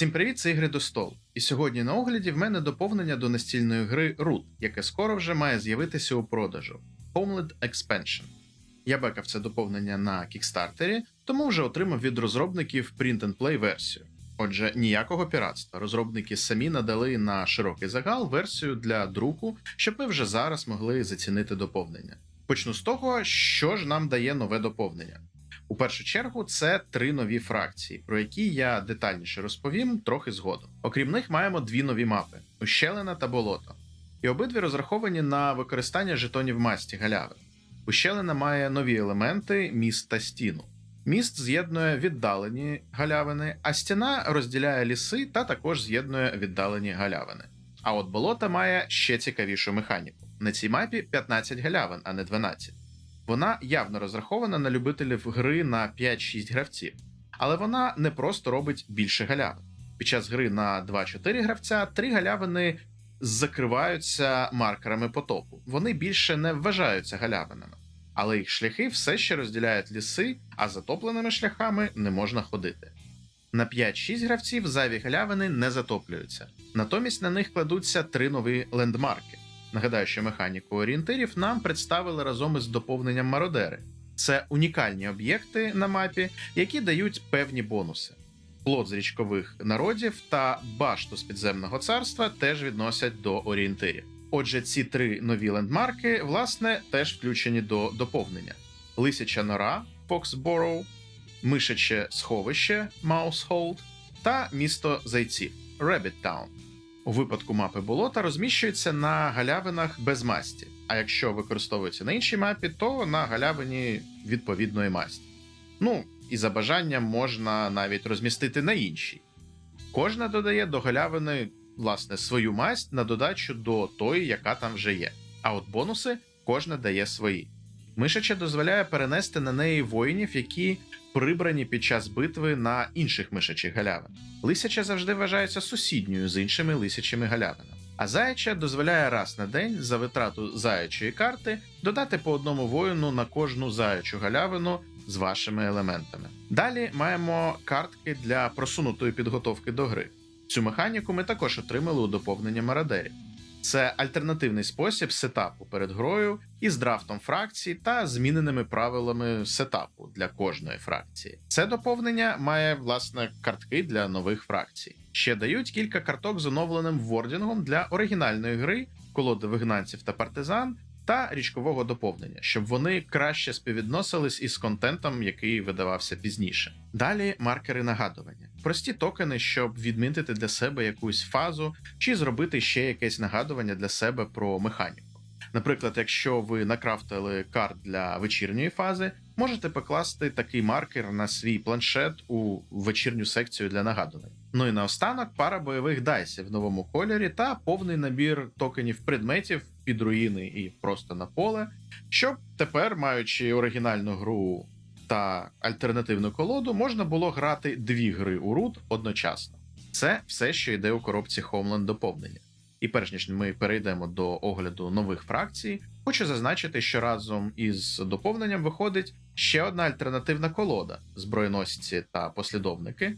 Всім привіт, це ігри до столу. І сьогодні на огляді в мене доповнення до настільної гри Root, яке скоро вже має з'явитися у продажу Homeland Expansion. Я бекав це доповнення на кікстартері, тому вже отримав від розробників print-and-play версію. Отже, ніякого піратства. Розробники самі надали на широкий загал версію для друку, щоб ми вже зараз могли зацінити доповнення. Почну з того, що ж нам дає нове доповнення. У першу чергу, це три нові фракції, про які я детальніше розповім трохи згодом. Окрім них, маємо дві нові мапи: ущелина та болото. І обидві розраховані на використання жетонів масті галяви. Ущелина має нові елементи міст та стіну. Міст з'єднує віддалені галявини, а стіна розділяє ліси та також з'єднує віддалені галявини. А от болото має ще цікавішу механіку. На цій мапі 15 галявин, а не 12. Вона явно розрахована на любителів гри на 5-6 гравців, але вона не просто робить більше галявин. Під час гри на 2-4 гравця три галявини закриваються маркерами потоку. Вони більше не вважаються галявинами, але їх шляхи все ще розділяють ліси, а затопленими шляхами не можна ходити. На 5-6 гравців зайві галявини не затоплюються, натомість на них кладуться три нові лендмарки. Нагадаю, що механіку орієнтирів нам представили разом із доповненням мародери. Це унікальні об'єкти на мапі, які дають певні бонуси. Плод з річкових народів та башту з підземного царства теж відносять до орієнтирів. Отже, ці три нові лендмарки, власне, теж включені до доповнення: Лисяча нора Foxborough, Мишаче сховище Mousehold та місто зайців Rabbit Town. У випадку мапи болота розміщується на галявинах без масті, а якщо використовується на іншій мапі, то на галявині відповідної масті. Ну, і за бажанням можна навіть розмістити на іншій. Кожна додає до галявини власне свою масть на додачу до тої, яка там вже є. А от бонуси кожна дає свої. Мишача дозволяє перенести на неї воїнів, які прибрані під час битви на інших мишачих галявин. Лисяча завжди вважається сусідньою з іншими лисячими галявинами. А заяча дозволяє раз на день за витрату заячої карти додати по одному воїну на кожну заячу галявину з вашими елементами. Далі маємо картки для просунутої підготовки до гри. Цю механіку ми також отримали у доповненні Марадерів. Це альтернативний спосіб сетапу перед грою із драфтом фракцій та зміненими правилами сетапу для кожної фракції. Це доповнення має власне картки для нових фракцій. Ще дають кілька карток з оновленим вордінгом для оригінальної гри, колоди вигнанців та партизан та річкового доповнення, щоб вони краще співвідносились із контентом, який видавався пізніше. Далі маркери нагадування, прості токени, щоб відмітити для себе якусь фазу чи зробити ще якесь нагадування для себе про механіку. Наприклад, якщо ви накрафтили карт для вечірньої фази, можете покласти такий маркер на свій планшет у вечірню секцію для нагадувань. Ну і наостанок пара бойових дайсів в новому кольорі та повний набір токенів предметів під руїни і просто на поле, щоб тепер, маючи оригінальну гру та альтернативну колоду, можна було грати дві гри у рут одночасно. Це все, що йде у коробці Homeland доповнення. І перш ніж ми перейдемо до огляду нових фракцій, хочу зазначити, що разом із доповненням виходить ще одна альтернативна колода зброєносці та послідовники,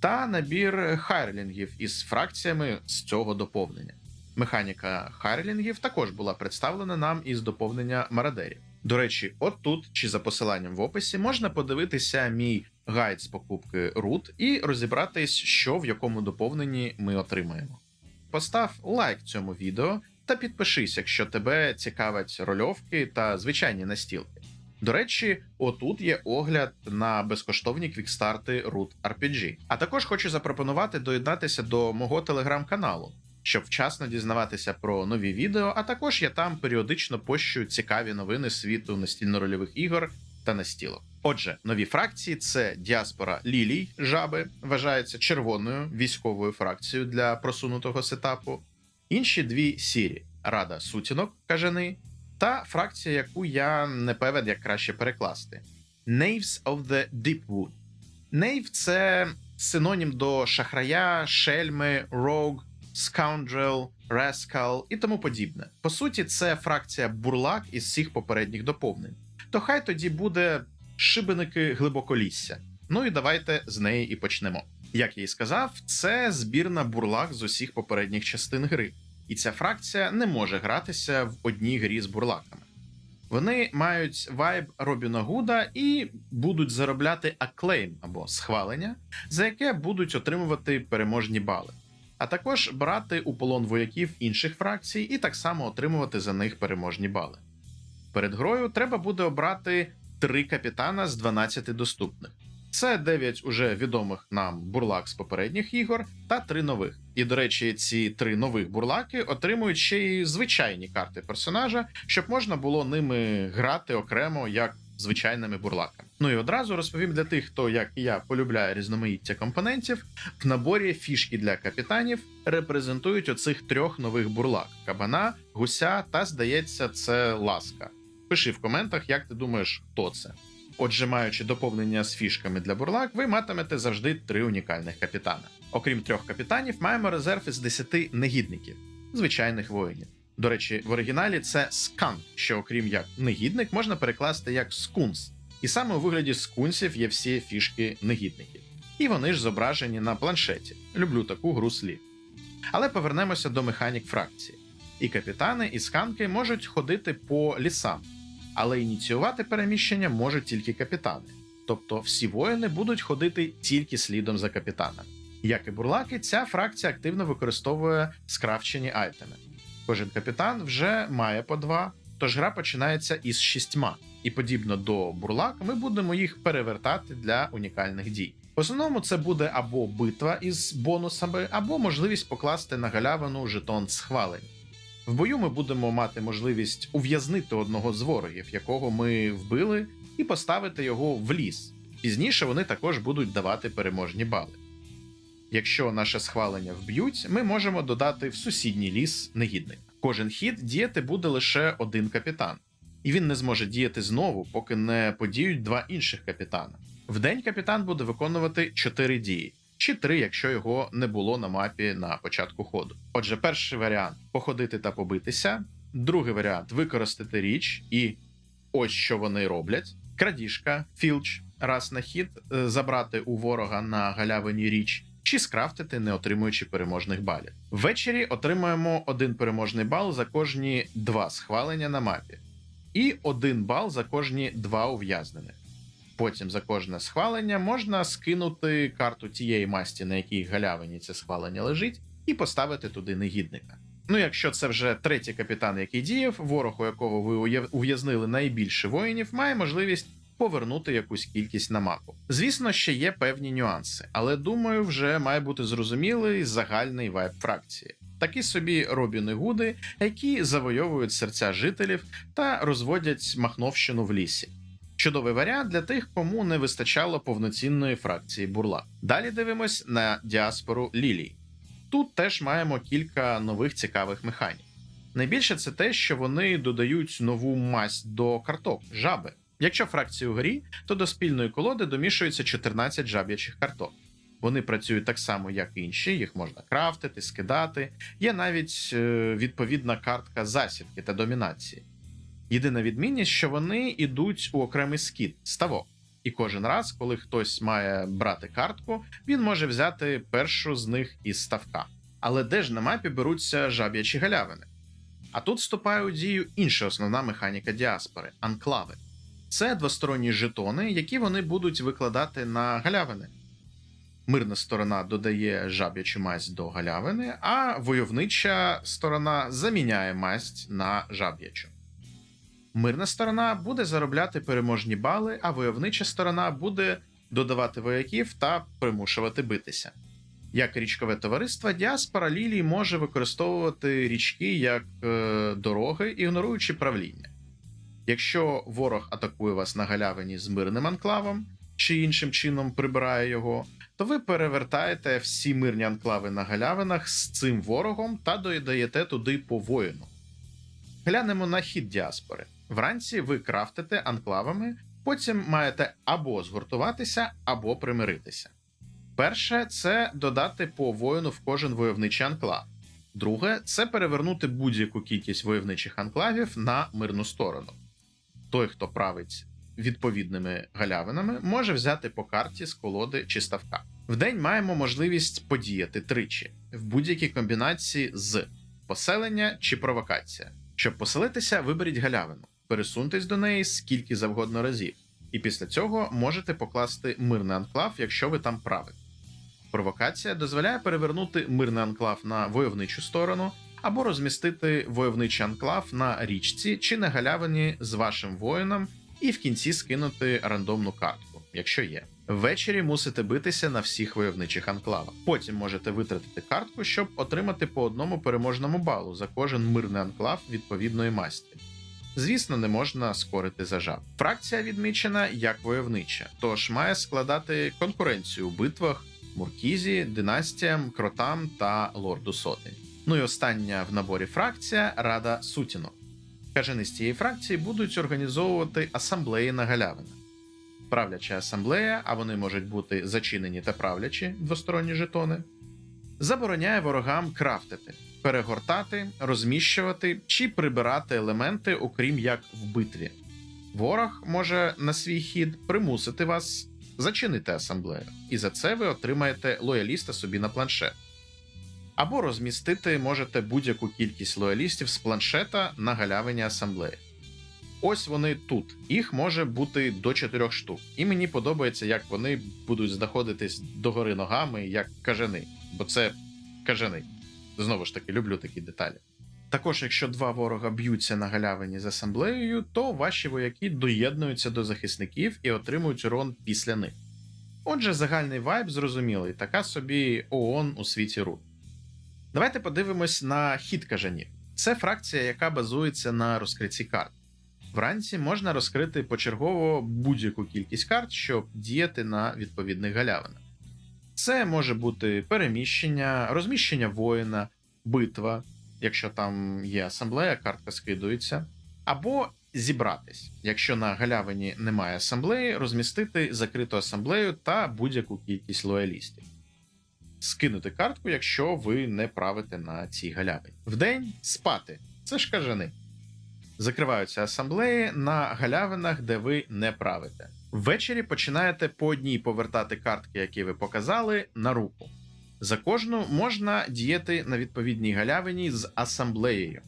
та набір хайрлінгів із фракціями з цього доповнення. Механіка хайрлінгів також була представлена нам із доповнення Марадерів. До речі, от тут чи за посиланням в описі можна подивитися мій гайд з покупки рут і розібратись, що в якому доповненні ми отримаємо. Постав лайк цьому відео та підпишись, якщо тебе цікавять рольовки та звичайні настілки. До речі, отут є огляд на безкоштовні квікстарти Root RPG. А також хочу запропонувати доєднатися до мого телеграм-каналу, щоб вчасно дізнаватися про нові відео, а також я там періодично пощу цікаві новини світу настільно-рольових ігор та настілок. Отже, нові фракції це діаспора Лілій жаби, вважається червоною військовою фракцією для просунутого сетапу. Інші дві сірі Рада Сутінок кажани та фракція, яку я не певен, як краще перекласти: Knaves of the Deepwood. Нейв це синонім до шахрая, шельми, рог, скаунджел, Rascal і тому подібне. По суті, це фракція бурлак із всіх попередніх доповнень. То хай тоді буде шибеники глибоколісся. Ну і давайте з неї і почнемо. Як я й сказав, це збірна бурлак з усіх попередніх частин гри, і ця фракція не може гратися в одній грі з бурлаками. Вони мають вайб Робіна Гуда і будуть заробляти аклейм або схвалення, за яке будуть отримувати переможні бали, а також брати у полон вояків інших фракцій і так само отримувати за них переможні бали. Перед грою треба буде обрати три капітана з 12 доступних. Це 9 уже відомих нам бурлак з попередніх ігор та три нових. І, до речі, ці три нових бурлаки отримують ще й звичайні карти персонажа, щоб можна було ними грати окремо як звичайними бурлаками. Ну і одразу розповім для тих, хто, як і я, полюбляє різноманіття компонентів. В наборі фішки для капітанів репрезентують оцих трьох нових бурлак: кабана, гуся та, здається, це ласка. Пиши в коментах, як ти думаєш, хто це. Отже, маючи доповнення з фішками для бурлак, ви матимете завжди три унікальних капітана. Окрім трьох капітанів, маємо резерв із 10 негідників, звичайних воїнів. До речі, в оригіналі це скан, що, окрім як негідник, можна перекласти як скунс. І саме у вигляді скунсів є всі фішки негідників. І вони ж зображені на планшеті. Люблю таку гру слів. Але повернемося до механік фракції. І капітани, і сканки можуть ходити по лісам, але ініціювати переміщення можуть тільки капітани. Тобто всі воїни будуть ходити тільки слідом за капітаном. Як і бурлаки, ця фракція активно використовує скрафчені айтеми. Кожен капітан вже має по два, тож гра починається із шістьма, і подібно до бурлак, ми будемо їх перевертати для унікальних дій. В основному це буде або битва із бонусами, або можливість покласти на галявину жетон схвалень. В бою ми будемо мати можливість ув'язнити одного з ворогів, якого ми вбили, і поставити його в ліс. Пізніше вони також будуть давати переможні бали. Якщо наше схвалення вб'ють, ми можемо додати в сусідній ліс негідника. Кожен хід діяти буде лише один капітан, і він не зможе діяти знову, поки не подіють два інших капітана. Вдень капітан буде виконувати 4 дії, чи 3, якщо його не було на мапі на початку ходу. Отже, перший варіант походити та побитися, другий варіант використати річ, і ось що вони роблять: крадіжка, філч, раз на хід, е, забрати у ворога на галявині річ. Чи скрафтити, не отримуючи переможних балів. Ввечері отримаємо один переможний бал за кожні два схвалення на мапі, і один бал за кожні два ув'язнених. Потім за кожне схвалення можна скинути карту тієї масті, на якій галявині це схвалення лежить, і поставити туди негідника. Ну, якщо це вже третій капітан, який діяв, ворог, у якого ви ув'язнили найбільше воїнів, має можливість повернути якусь кількість на мапу. Звісно, ще є певні нюанси, але думаю, вже має бути зрозумілий загальний вайб фракції. Такі собі Робіни Гуди, які завойовують серця жителів та розводять махновщину в лісі. Чудовий варіант для тих, кому не вистачало повноцінної фракції бурла. Далі дивимось на діаспору Лілії. Тут теж маємо кілька нових цікавих механік. Найбільше це те, що вони додають нову масть до карток жаби. Якщо фракції у грі, то до спільної колоди домішується 14 жаб'ячих карток. Вони працюють так само, як і інші, їх можна крафтити, скидати. Є навіть е, відповідна картка засідки та домінації. Єдина відмінність, що вони йдуть у окремий скіт ставок. І кожен раз, коли хтось має брати картку, він може взяти першу з них із ставка. Але де ж на мапі беруться жаб'ячі галявини? А тут вступає у дію інша основна механіка діаспори анклави. Це двосторонні жетони, які вони будуть викладати на галявини. Мирна сторона додає жаб'ячу масть до галявини, а войовнича сторона заміняє масть на жаб'ячу. Мирна сторона буде заробляти переможні бали, а войовнича сторона буде додавати вояків та примушувати битися. Як річкове товариство, діаспора Лілії може використовувати річки як е, дороги, ігноруючи правління. Якщо ворог атакує вас на галявині з мирним анклавом чи іншим чином прибирає його, то ви перевертаєте всі мирні анклави на галявинах з цим ворогом та додаєте туди по воїну. Глянемо на хід діаспори. Вранці ви крафтите анклавами, потім маєте або згуртуватися, або примиритися. Перше це додати по воїну в кожен войовничий анклав. Друге це перевернути будь-яку кількість войовничих анклавів на мирну сторону. Той, хто править відповідними галявинами, може взяти по карті з колоди чи ставка. В день маємо можливість подіяти тричі в будь-якій комбінації з поселення чи провокація. Щоб поселитися, виберіть галявину, пересуньтесь до неї скільки завгодно разів, і після цього можете покласти мирний анклав, якщо ви там правите. Провокація дозволяє перевернути мирний анклав на войовничу сторону або розмістити войовничий анклав на річці чи на галявині з вашим воїном, і в кінці скинути рандомну картку, якщо є. Ввечері мусите битися на всіх войовничих анклавах. Потім можете витратити картку, щоб отримати по одному переможному балу за кожен мирний анклав відповідної масті. Звісно, не можна скорити зажав. Фракція відмічена як войовнича, тож має складати конкуренцію у битвах Муркізі, династіям, кротам та лорду сотень. Ну і остання в наборі фракція Рада Сутінок. Кажани з цієї фракції будуть організовувати асамблеї на галявинах. Правляча асамблея, а вони можуть бути зачинені та правлячі двосторонні жетони, забороняє ворогам крафтити, перегортати, розміщувати чи прибирати елементи, окрім як в битві. Ворог може на свій хід примусити вас зачинити асамблею, і за це ви отримаєте лояліста собі на планшет. Або розмістити можете будь-яку кількість лоялістів з планшета на галявині асамблеї. Ось вони тут. Їх може бути до 4 штук. І мені подобається, як вони будуть знаходитись догори ногами, як кажани. Бо це кажани. Знову ж таки, люблю такі деталі. Також, якщо два ворога б'ються на галявині з асамблеєю, то ваші вояки доєднуються до захисників і отримують урон після них. Отже, загальний вайб зрозумілий, така собі ООН у світі рут. Давайте подивимось на хід кажанів. Це фракція, яка базується на розкритті карт. Вранці можна розкрити почергово будь-яку кількість карт, щоб діяти на відповідних галявинах. Це може бути переміщення, розміщення воїна, битва, якщо там є асамблея, картка скидується, або зібратись. Якщо на галявині немає асамблеї, розмістити закриту асамблею та будь-яку кількість лоялістів. Скинути картку, якщо ви не правите на цій галявині. Вдень спати. Це ж кажани. Закриваються асамблеї на галявинах, де ви не правите. Ввечері починаєте по одній повертати картки, які ви показали, на руку. За кожну можна діяти на відповідній галявині з асамблеєю.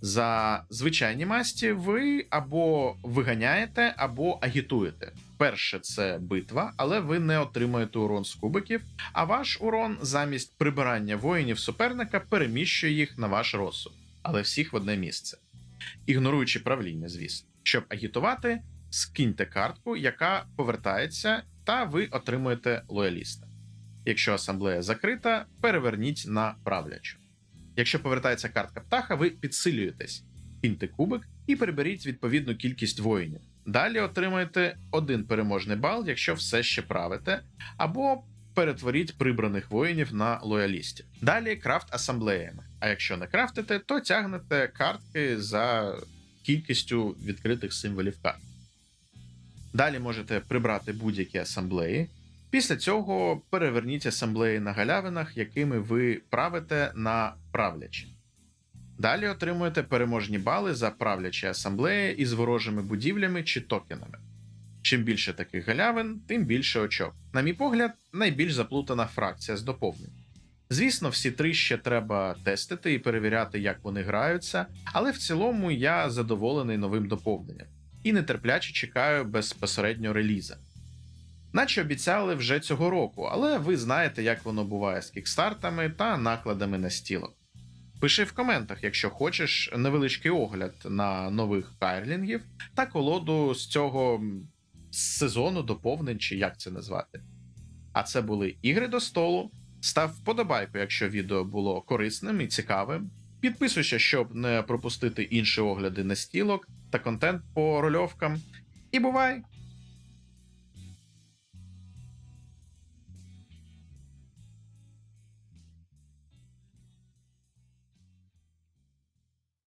За звичайні масті ви або виганяєте, або агітуєте. Перше це битва, але ви не отримуєте урон з кубиків, а ваш урон замість прибирання воїнів суперника переміщує їх на ваш розсуд, але всіх в одне місце. Ігноруючи правління, звісно. Щоб агітувати, скиньте картку, яка повертається, та ви отримуєте лояліста. Якщо асамблея закрита, переверніть на правлячу. Якщо повертається картка птаха, ви підсилюєтесь, киньте кубик і переберіть відповідну кількість воїнів. Далі отримаєте один переможний бал, якщо все ще правите, або перетворіть прибраних воїнів на лоялістів. Далі крафт асамблеями. А якщо не крафтите, то тягнете картки за кількістю відкритих символів карт. Далі можете прибрати будь-які асамблеї. Після цього переверніть асамблеї на галявинах, якими ви правите на правлячі. Далі отримуєте переможні бали за правлячі асамблеї із ворожими будівлями чи токенами. Чим більше таких галявин, тим більше очок. На мій погляд, найбільш заплутана фракція з доповнень. Звісно, всі три ще треба тестити і перевіряти, як вони граються, але в цілому я задоволений новим доповненням і нетерпляче чекаю безпосередньо реліза. Наче обіцяли вже цього року, але ви знаєте, як воно буває з кікстартами та накладами на стілок. Пиши в коментах, якщо хочеш невеличкий огляд на нових кайрлінгів та колоду з цього сезону доповнень, чи як це назвати. А це були ігри до столу. Став вподобайку, якщо відео було корисним і цікавим. Підписуйся, щоб не пропустити інші огляди на стілок та контент по рольовкам. І бувай!